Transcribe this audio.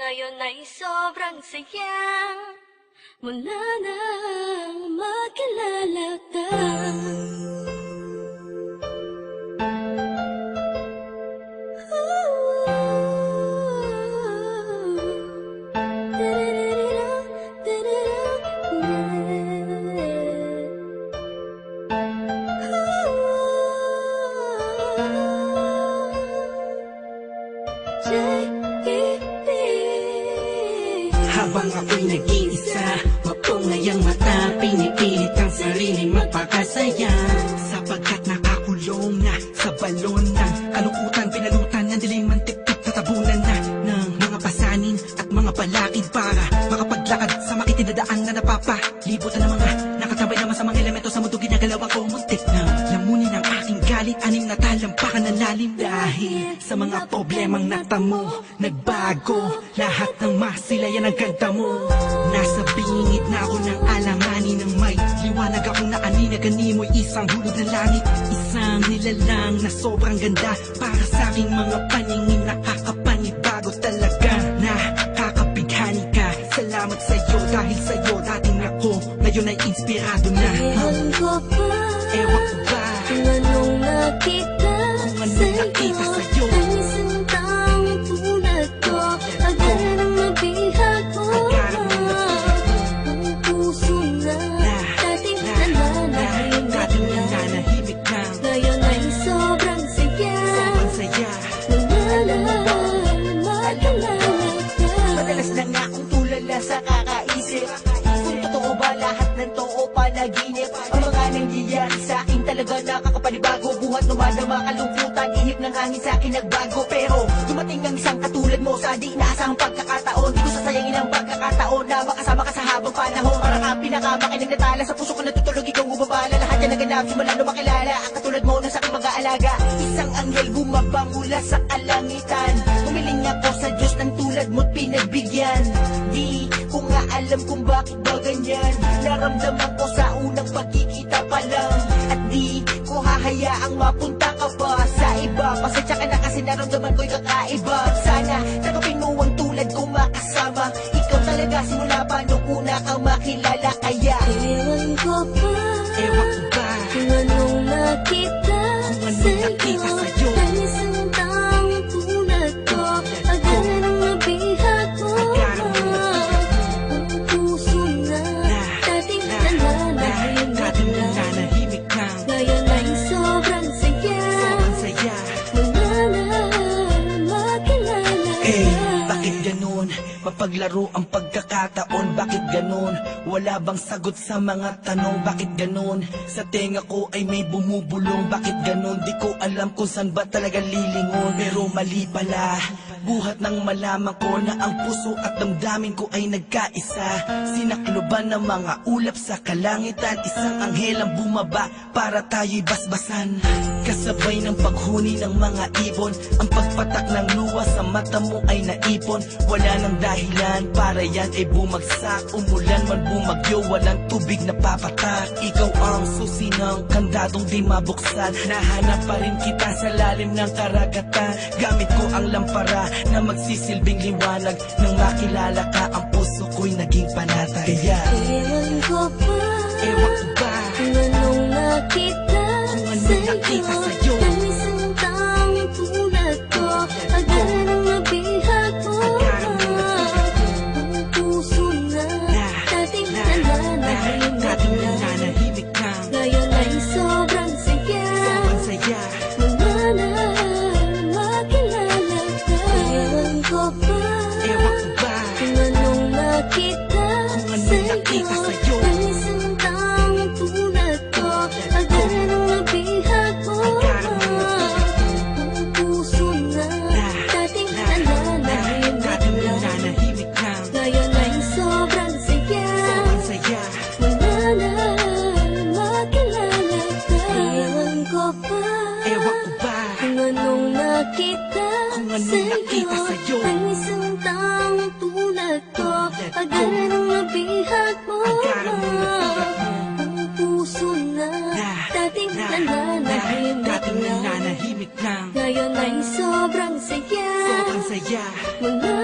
Ngayon ay sobrang saya. Mula nang Habang ako'y nag-iisa Mapungay ang mata Pinipilit ang sariling magpakasaya Sapagkat nakakulong na Sa balon ng kalungkutan Pinalutan ng dilim mantik-tik Tatabunan na ng mga pasanin At mga balakid para Makapaglakad sa makitinadaan na napapalibutan ng mga talampakan ng lalim Dahil sa mga problemang natamo Nagbago. Lahat ng masilayan ang ganda mo. Nasa bingit na ako ng alanganin ng may Liwanag ako na aninagani mo'y isang hulog ng langit Isang nilalang na sobrang ganda. Para sa aking mga paningin Nakakapanibago talaga. Nakakapighani ka. Salamat sa'yo dahil sa'yo dating ako. Ngayon ay inspirado na akong tulala sa kakaisip. Kung totoo ba lahat ng to o panaginip Ang mga nangyayari sa akin talaga nakakapanibago. Buhat lumadama kalungkutan, ihip ng hangin sa akin nagbago. Pero dumating ang isang katulad mo sa di inaasahang pagkakataon. Di ko sasayangin ang pagkakataon na makasama ka sa habang panahon. Parang ang pinakamakinig na tala sa puso ko natutulog ikaw bumabala. Lahat yan naganap simula nung makilala. Ang katulad mo na sa aking mag-aalaga Isang anghel bumaba mula sa kalangitan Umiling ako sa Diyos tulad mo't pinagbigyan. Di ko nga alam kung bakit ba ganyan. Naramdaman ko sa unang pagkikita pa lang. At di ko hahayaang mapunta ka pa sa iba? Pasensya ka na kasi naramdaman ko'y kakaiba. Sana tanggapin mo ang tulad kong makasama. Ikaw talaga simula pa nung una kang makilala. Kaya Ewan ko pa. Ewan ko Mapaglaro ang pagkakataon, bakit ganun? Wala bang sagot sa mga tanong, bakit ganun? Sa tenga ko ay may bumubulong, bakit ganun? Di ko alam kung saan ba talaga lilingon Pero mali pala, buhat ng malaman ko na ang puso at damdamin ko ay nagkaisa. Sinakloban ng mga ulap sa kalangitan Isang anghel ang bumaba para tayo'y basbasan. Kasabay ng paghuni ng mga ibon Ang pagpatak ng luwa sa mata mo ay naipon. Wala nang dahilan para yan ay bumagsak. Umulan man bumagyo, walang tubig na papatak. Ikaw ang susi ng kandadong di mabuksan. Nahanap pa rin kita sa lalim ng karagatan. Gamit ko ang lampara na magsisilbing liwanag. Nang makilala ka, ang puso ko'y naging panatag nakita Kung anong nakita sa'yo. Ang isang taong tulad ko. Agad ang nabihag mo ang puso na Dating na, na, nananahimik dating na nananahimik na Ngayon ay sobrang saya. Sobrang saya. Mula